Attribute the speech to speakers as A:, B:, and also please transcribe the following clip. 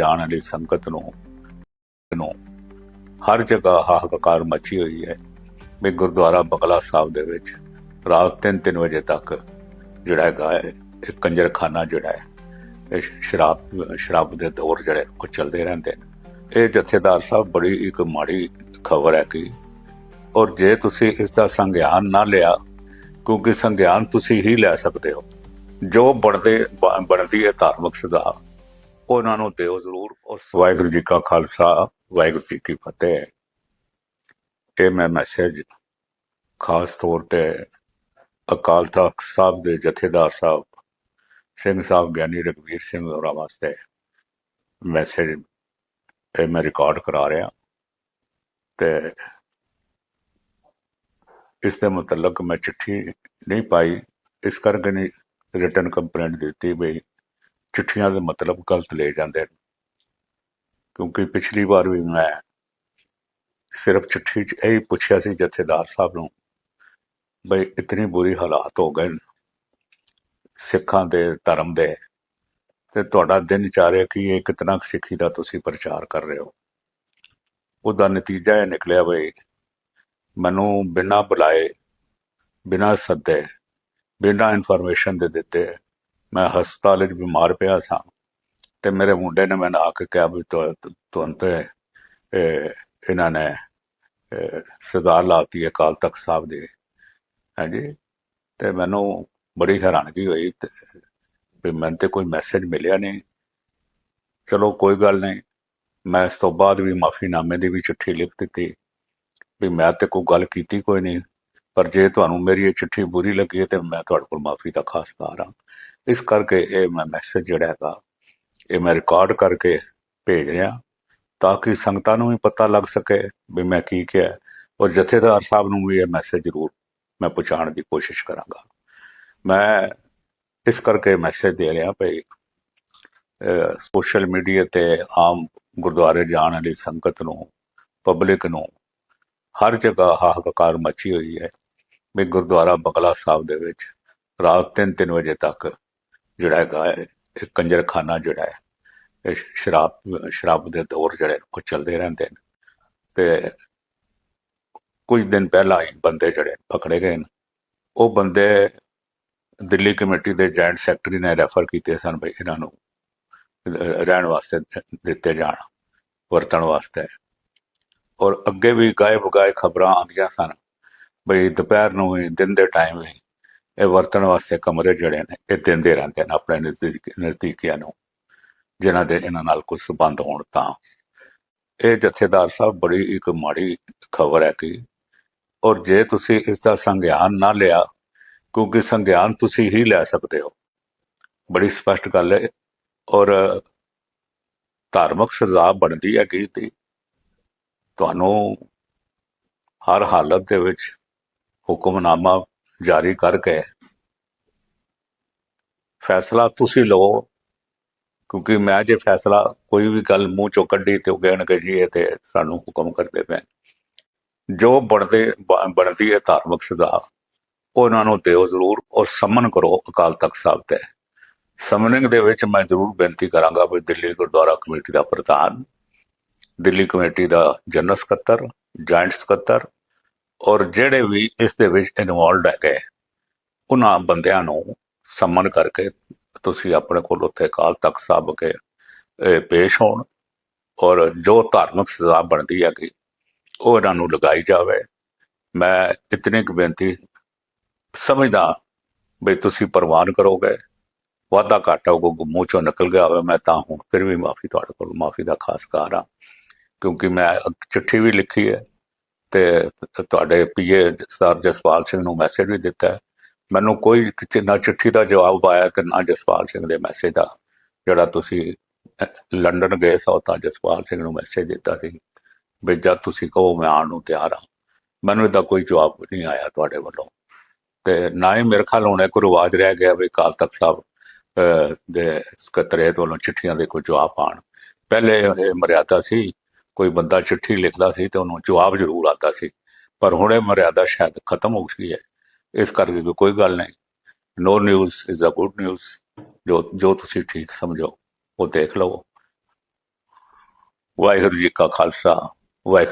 A: ਜਾਣ ਵਾਲੀ ਸੰਗਤ ਨੂੰ ਨੂੰ ਹਰ ਜਗ੍ਹਾ ਹਾਹਾਕਾਰ ਮਚੀ ਹੋਈ ਹੈ ਵੀ ਗੁਰਦੁਆਰਾ ਬਗਲਾ ਸਾਹਿਬ ਦੇ ਵਿੱਚ ਰਾਤ 3-3 ਵਜੇ ਤੱਕ ਜਿਹੜਾ ਹੈਗਾ ਹੈ ਇਹ ਕੰਜਰਖਾਨਾ ਜਿਹੜਾ ਹੈ, ਇਹ ਸ਼ਰਾਬ ਸ਼ਰਾਬ ਦੇ ਦੌਰ ਜਿਹੜੇ ਉਹ ਚੱਲਦੇ ਰਹਿੰਦੇ ਨੇ। ਇਹ ਜਥੇਦਾਰ ਸਾਹਿਬ ਬੜੀ ਇੱਕ ਮਾੜੀ ਖਬਰ ਹੈ ਕਿ, ਔਰ ਜੇ ਤੁਸੀਂ ਇਸ ਦਾ ਸੰਗਿਆਨ ਨਾ ਲਿਆ, ਕਿਉਂਕਿ ਸੰਗਿਆਨ ਤੁਸੀਂ ਹੀ ਲੈ ਸਕਦੇ ਹੋ। ਜੋ ਬਣਦੇ ਬ- ਬਣਦੀ ਹੈ ਧਾਰਮਿਕ ਸਜ਼ਾ ਉਹਨਾਂ ਨੂੰ ਦਿਓ ਜ਼ਰੂਰ ਉਸ ਵਾਹਿਗੁਰੂ ਜੀ ਕਾ ਖਾਲਸਾ, ਵਾਹਿਗੁਰੂ ਜੀ ਕੀ ਫਤਿਹ। ਇਹ ਮੈਂ ਮੈਸੇਜ ਖਾਸ ਤੌਰ ਤੇ ਅਕਾਲ ਤਖਤ ਸਾਹਿਬ ਦੇ ਜਥੇਦਾਰ ਸਾਹਿਬ, ਸਿੰਘ ਸਾਹਿਬ ਗਿਆਨੀ ਰਗਵੀਰ ਸਿੰਘ ਹੋਰਾਂ ਵਾਸਤੇ ਮੈਸੇਜ ਇਹ ਮੈਂ ਰਿਕਾਰਡ ਕਰਾ ਰਿਹਾ। ਤੇ ਇਸ ਦੇ ਮੁਤਲਕ ਮੈਂ ਚਿੱਠੀ ਨਹੀਂ ਪਾਈ, ਇਸ ਕਰਕੇ ਨਹੀਂ ਰਿਟਰਨ ਕੰਪਲੇਂਟ ਦਿੱਤੀ ਬਈ ਚਿੱਠੀਆਂ ਦੇ ਮਤਲਬ ਗਲਤ ਲੈ ਜਾਂਦੇ ਨੇ। ਕਿਉਂਕਿ ਪਿਛਲੀ ਵਾਰ ਵੀ ਮੈਂ ਸਿਰਫ ਚਿੱਠੀ 'ਚ ਇਹ ਪੁੱਛਿਆ ਸੀ ਜਥੇਦਾਰ ਸਾਹਿਬ ਨੂੰ, ਬਈ ਇਤਨੀ ਬੁਰੀ ਹਾਲਾਤ ਹੋ ਗਏ ਨੇ, ਸਿੱਖਾਂ ਦੇ, ਧਰਮ ਦੇ, ਤੇ ਤੁਹਾਡਾ ਦਿਨ ਚਾਰਿਆ ਕਿ ਇਹ ਕਿਤਨਾ ਕੁ ਸਿੱਖੀ ਦਾ ਤੁਸੀਂ ਪ੍ਰਚਾਰ ਕਰ ਰਹੇ ਹੋ? ਉਹਦਾ ਨਤੀਜਾ ਇਹ ਨਿਕਲਿਆ ਬਈ ਮੈਨੂੰ ਬਿਨਾਂ ਬੁਲਾਏ, ਬਿਨਾਂ ਸੱਦੇ, ਬਿਨਾਂ ਇਨਫੋਰਮੇਸ਼ਨ ਦੇ ਦਿੱਤੇ ਮੈਂ ਹਸਪਤਾਲ ਵਿੱਚ ਬਿਮਾਰ ਪਿਆ ਸਾਂ ਤੇ ਮੇਰੇ ਮੁੰਡੇ ਨੇ ਮੈਨੂੰ ਆ ਕੇ ਕਿਹਾ ਵੀ ਤੁ- ਤੁਹਾਨੂੰ ਤੇ ਇਹਨਾਂ ਨੇ ਸਜ਼ਾ ਲਾਤੀ ਹੈ ਕਾਲ ਤਖਤ ਸਾਹਿਬ ਦੇ। ਹਾਂਜੀ? ਤੇ ਮੈਨੂੰ ਬੜੀ ਹੈਰਾਨਗੀ ਹੋਈ ਤੇ ਵੀ ਮੈਨੂੰ ਤੇ ਕੋਈ ਮੈਸੇਜ ਮਿਲਿਆ ਨਹੀਂ। ਚਲੋ ਕੋਈ ਗੱਲ ਨਹੀਂ, ਮੈਂ ਇਸ ਤੋਂ ਬਾਅਦ ਵੀ ਮਾਫੀਨਾਮੇ ਦੀ ਵੀ ਚਿੱਠੀ ਲਿਖ ਦਿੱਤੀ ਵੀ ਮੈਂ ਤੇ ਕੋਈ ਗੱਲ ਕੀਤੀ ਕੋਈ ਨਹੀਂ, ਪਰ ਜੇ ਤੁਹਾਨੂੰ ਮੇਰੀ ਇਹ ਚਿੱਠੀ ਬੁਰੀ ਲੱਗੀ ਹੈ ਤੇ ਮੈਂ ਤੁਹਾਡੇ ਕੋਲ ਮਾਫੀ ਦਾ ਖਾਸ ਖਾਸਦਾਰ ਹਾਂ। ਇਸ ਕਰਕੇ ਇਹ ਮੈਂ ਮੈਸੇਜ ਜਿਹੜਾ ਹੈਗਾ, ਇਹ ਮੈਂ ਰਿਕਾਰਡ ਕਰਕੇ ਭੇਜ ਰਿਹਾ, ਤਾਂ ਕਿ ਸੰਗਤਾਂ ਨੂੰ ਵੀ ਪਤਾ ਲੱਗ ਸਕੇ ਵੀ ਮੈਂ ਕੀ ਕਿਹਾ ਔਰ ਜਥੇਦਾਰ ਸਾਹਿਬ ਨੂੰ ਵੀ ਇਹ ਮੈਸੇਜ ਜ਼ਰੂਰ ਮੈਂ ਪਹੁੰਚਾਉਣ ਦੀ ਕੋਸ਼ਿਸ਼ ਕਰਾਂਗਾ। ਮੈਂ ਇਸ ਕਰਕੇ ਮੈਸੇਜ ਦੇ ਰਿਹਾ ਭਈ ਸੋਸ਼ਲ ਮੀਡੀਆ ਤੇ ਆਮ ਗੁਰਦੁਆਰੇ ਜਾਣ ਵਾਲੀ ਸੰਗਤ ਨੂੰ ਪਬਲਿਕ ਨੂੰ ਹਰ ਜਗ੍ਹਾ ਹਾਹਾਕਾਰ ਮਚੀ ਹੋਈ ਹੈ ਵੀ ਗੁਰਦੁਆਰਾ ਬਗਲਾ ਸਾਹਿਬ ਦੇ ਵਿੱਚ ਰਾਤ 3-3 ਵਜੇ ਤੱਕ ਜਿਹੜਾ ਹੈਗਾ ਹੈ, ਇਹ ਕੰਜਰਖਾਨਾ ਜਿਹੜਾ ਹੈ, ਇਹ ਸ਼ਰਾਬ ਸ਼ਰਾਬ ਦੇ ਦੌਰ ਜਿਹੜੇ ਉਹ ਚੱਲਦੇ ਰਹਿੰਦੇ ਨੇ। ਤੇ ਕੁਝ ਦਿਨ ਪਹਿਲਾਂ ਹੀ ਬੰਦੇ ਜਿਹੜੇ ਪਕੜੇ ਗਏ ਨੇ। ਉਹ ਬੰਦੇ ਦਿੱਲੀ ਕਮੇਟੀ ਦੇ ਜੁਆਇੰਟ ਸੈਕਟਰੀ ਨੇ ਰੈਫਰ ਕੀਤੇ ਸਨ ਵੀ ਇਹਨਾਂ ਨੂੰ ਰਹਿਣ ਵਾਸਤੇ ਦਿੱਤੇ ਜਾਣ, ਵਰਤਣ ਵਾਸਤੇ। ਔਰ ਅੱਗੇ ਵੀ ਗਾਏ ਬਗਾਏ ਖਬਰਾਂ ਆਉਂਦੀਆਂ ਸਨ ਬਈ ਦੁਪਹਿਰ ਨੂੰ ਵੀ, ਦਿਨ ਦੇ ਟਾਈਮ ਵੀ ਇਹ ਵਰਤਣ ਵਾਸਤੇ ਕਮਰੇ ਜਿਹੜੇ ਨੇ, ਇਹ ਦਿੰਦੇ ਰਹਿੰਦੇ ਨੇ ਆਪਣੇ ਨਜ਼ਦੀਕ, ਨਜ਼ਦੀਕੀਆਂ ਨੂੰ, ਜਿਨ੍ਹਾਂ ਦੇ ਇਹਨਾਂ ਨਾਲ ਕੁਝ ਸਬੰਧ ਹੋਣ ਤਾਂ। ਇਹ ਜਥੇਦਾਰ ਸਾਹਿਬ ਬੜੀ ਇੱਕ ਮਾੜੀ ਖਬਰ ਹੈ ਕਿ, ਔਰ ਜੇ ਤੁਸੀਂ ਇਸ ਦਾ ਸੰਗਿਆਨ ਨਾ ਲਿਆ, ਕਿਉਂਕਿ ਸੰਗਿਆਨ ਤੁਸੀਂ ਹੀ ਲੈ ਸਕਦੇ ਹੋ। ਬੜੀ ਸਪਸ਼ਟ ਗੱਲ ਹੈ। ਔਰ ਧਾਰਮਿਕ ਸਜ਼ਾ ਬਣਦੀ ਹੈ ਕਿ ਤੇ ਤੁਹਾਨੂੰ ਹਰ ਹਾਲਤ ਦੇ ਵਿੱਚ ਹੁਕਮਨਾਮਾ ਜਾਰੀ ਕਰਕੇ ਫੈਸਲਾ ਤੁਸੀਂ ਲਓ, ਕਿਉਂਕਿ ਮੈਂ ਜੇ ਫੈਸਲਾ ਕੋਈ ਵੀ ਗੱਲ ਮੂੰਹ ਚੋਂ ਕੱਢੀ ਤੇ ਉਹ ਕਹਿਣਗੇ ਜੀ ਇਹ ਤੇ ਸਾਨੂੰ ਹੁਕਮ ਕਰਦੇ ਪਏ। ਜੋ ਬਣਦੇ, ਬ- ਬਣਦੀ ਹੈ ਧਾਰਮਿਕ ਸਜ਼ਾ, ਉਹਨਾਂ ਨੂੰ ਦਿਓ ਜ਼ਰੂਰ ਔਰ ਸਮਨ ਕਰੋ ਅਕਾਲ ਤਖਤ ਸਾਹਿਬ ਤੇ। ਸਮਨਿੰਗ ਦੇ ਵਿੱਚ ਮੈਂ ਜ਼ਰੂਰ ਬੇਨਤੀ ਕਰਾਂਗਾ ਵੀ ਦਿੱਲੀ ਗੁਰਦੁਆਰਾ ਕਮੇਟੀ ਦਾ ਪ੍ਰਧਾਨ, ਦਿੱਲੀ ਕਮੇਟੀ ਦਾ ਜਨਰਲ ਸਕੱਤਰ, ਜੁਆਇੰਟ ਸਕੱਤਰ ਔਰ ਜਿਹੜੇ ਵੀ ਇਸ ਦੇ ਵਿੱਚ ਇਨਵੋਲਡ ਹੈਗੇ, ਉਹਨਾਂ ਬੰਦਿਆਂ ਨੂੰ ਸਮਨ ਕਰਕੇ ਤੁਸੀਂ ਆਪਣੇ ਕੋਲ ਉੱਥੇ ਅਕਾਲ ਤਖਤ ਸਾਹਿਬ ਕੇ ਪੇਸ਼ ਹੋਣ ਔਰ ਜੋ ਧਾਰਮਿਕ ਸਜ਼ਾ ਬਣਦੀ ਹੈਗੀ, ਉਹ ਇਹਨਾਂ ਨੂੰ ਲਗਾਈ ਜਾਵੇ। ਮੈਂ ਇਤਨੀ ਕੁ ਬੇਨਤੀ ਸਮਝਦਾ ਵੀ ਤੁਸੀਂ ਪ੍ਰਵਾਨ ਕਰੋਗੇ, ਵਾਧਾ ਘਾਟਾ ਕੋ ਮੂੰਹ ਚੋਂ ਨਿਕਲ ਗਿਆ ਹੋਵੇ, ਮੈਂ ਤਾਂ ਹੁਣ ਫਿਰ ਵੀ ਮਾਫੀ ਤੁਹਾਡੇ ਕੋਲ ਮਾਫੀ ਦਾ ਖਾਸ ਕਾਰ ਆ ਕਿਉਂਕਿ ਮੈਂ ਚਿੱਠੀ ਵੀ ਲਿਖੀ ਹੈ। ਤੇ ਤੁਹਾਡੇ ਪੀਏ ਸਰ ਜਸਪਾਲ ਸਿੰਘ ਨੂੰ ਮੈਸੇਜ ਵੀ ਦਿੱਤਾ ਮੈਨੂੰ ਕੋਈ ਨਾ ਚਿੱਠੀ ਦਾ ਜਵਾਬ ਆਇਆ ਤੇ ਨਾ ਜਸਪਾਲ ਸਿੰਘ ਦੇ ਮੈਸੇਜ ਦਾ। ਜਿਹੜਾ ਤੁਸੀਂ ਲੰਡਨ ਗਏ ਸੋ ਤਾਂ ਜਸਪਾਲ ਸਿੰਘ ਨੂੰ ਮੈਸੇਜ ਦਿੱਤਾ ਸੀ ਵੀ ਜਦ ਤੁਸੀਂ ਕਹੋ ਮੈਂ ਆਉਣ ਨੂੰ ਤਿਆਰ ਹਾਂ। ਮੈਨੂੰ ਇਹਦਾ ਕੋਈ ਜਵਾਬ ਨਹੀਂ ਆਇਆ ਤੁਹਾਡੇ ਵੱਲੋਂ। ਤੇ ਨਾ ਹੀ ਮੇਰੇ ਖਿਆਲ ਹੁਣ ਕੋਈ ਰਿਵਾਜ ਰਹਿ ਗਿਆ ਵੀ ਕਾਲ ਤਖਤ ਸਾਹਿਬ ਦੇ ਸਕੱਤਰੇਤ ਵੱਲੋਂ ਚਿੱਠੀਆਂ ਦੇ ਕੋਈ ਜਵਾਬ ਆਣ ਪਹਿਲੇ ਇਹ ਮਰਿਆਦਾ ਸੀ ਕੋਈ ਬੰਦਾ ਚਿੱਠੀ ਲਿਖਦਾ ਸੀ ਤੇ ਉਹਨੂੰ ਜਵਾਬ ਜ਼ਰੂਰ ਆਉਂਦਾ ਸੀ। ਪਰ ਹੁਣ ਇਹ ਮਰਿਆਦਾ ਸ਼ਾਇਦ ਖਤਮ ਹੋ ਗਈ ਹੈ। ਇਸ ਕਰਕੇ ਕੋਈ ਗੱਲ ਨਹੀਂ। No news is a good news ਜੋ ਜੋ ਤੁਸੀਂ ਠੀਕ ਸਮਝੋ, ਉਹ ਦੇਖ ਲਵੋ। ਵਾਹਿਗੁਰੂ ਜੀ ਕਾ ਖਾਲਸਾ, ਵਾਹਿਗੁਰੂ